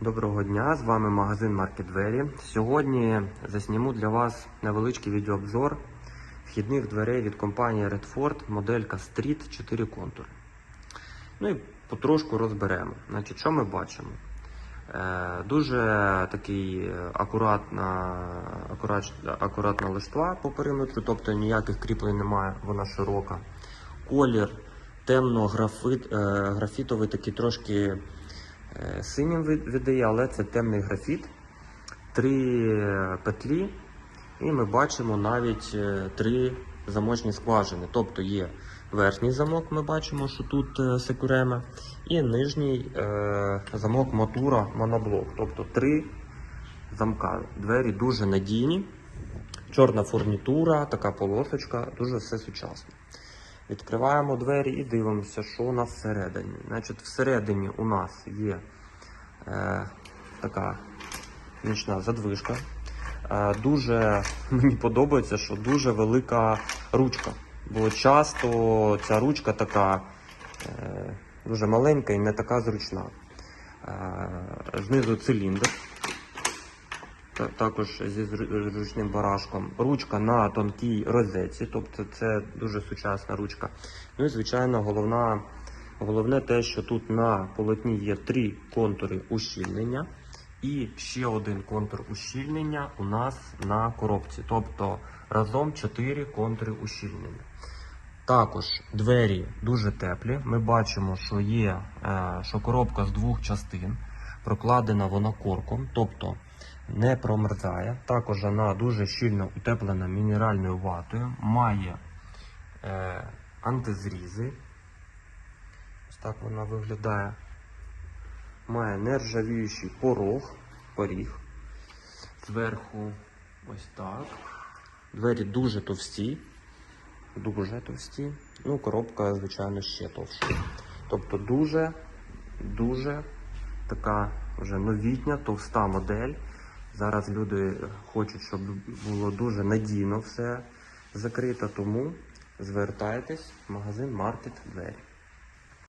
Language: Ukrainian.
Доброго дня, з вами магазин Маркет Двері. Сьогодні засніму для вас невеличкий відеообзор вхідних дверей від компанії Redford, моделька Street 4 контур. Ну і потрошку розберемо. Значить, що ми бачимо? Е, дуже такий акуратна, акурач, акуратна листва по периметру, тобто ніяких кріплень немає, вона широка. Колір темно-графітовий, такий трошки е, синім від- віддає, але це темний графіт. Три е, петлі, і ми бачимо навіть е, три замочні скважини. Тобто є верхній замок, ми бачимо, що тут е, секурема, і нижній замок мотура моноблок. Тобто три замка. Двері дуже надійні, чорна фурнітура, така полосочка, дуже все сучасно. Відкриваємо двері і дивимося, що у нас всередині. Значить, всередині у нас є е, така нічна задвижка. Е, дуже мені подобається, що дуже велика ручка. Бо часто ця ручка така е, дуже маленька і не така зручна. Е, знизу циліндр. Та- Також зі зручним барашком. Ручка на тонкій розетці, тобто це дуже сучасна ручка. Ну і звичайно, головна, головне те, що тут на полотні є три контури ущільнення. І ще один контур ущільнення у нас на коробці. Тобто разом 4 контури ущільнення. Також двері дуже теплі. Ми бачимо, що є е, що коробка з двох частин, прокладена вона корком, тобто не промерзає. Також вона дуже щільно утеплена мінеральною ватою, має е, антизрізи. Ось так вона виглядає. Має нержавіючий порог, поріг. Зверху ось так. Двері дуже товсті. Дуже товсті. Ну, коробка, звичайно, ще товща. Тобто дуже, дуже така вже новітня, товста модель. Зараз люди хочуть, щоб було дуже надійно все закрито, тому звертайтесь в магазин Market Двері.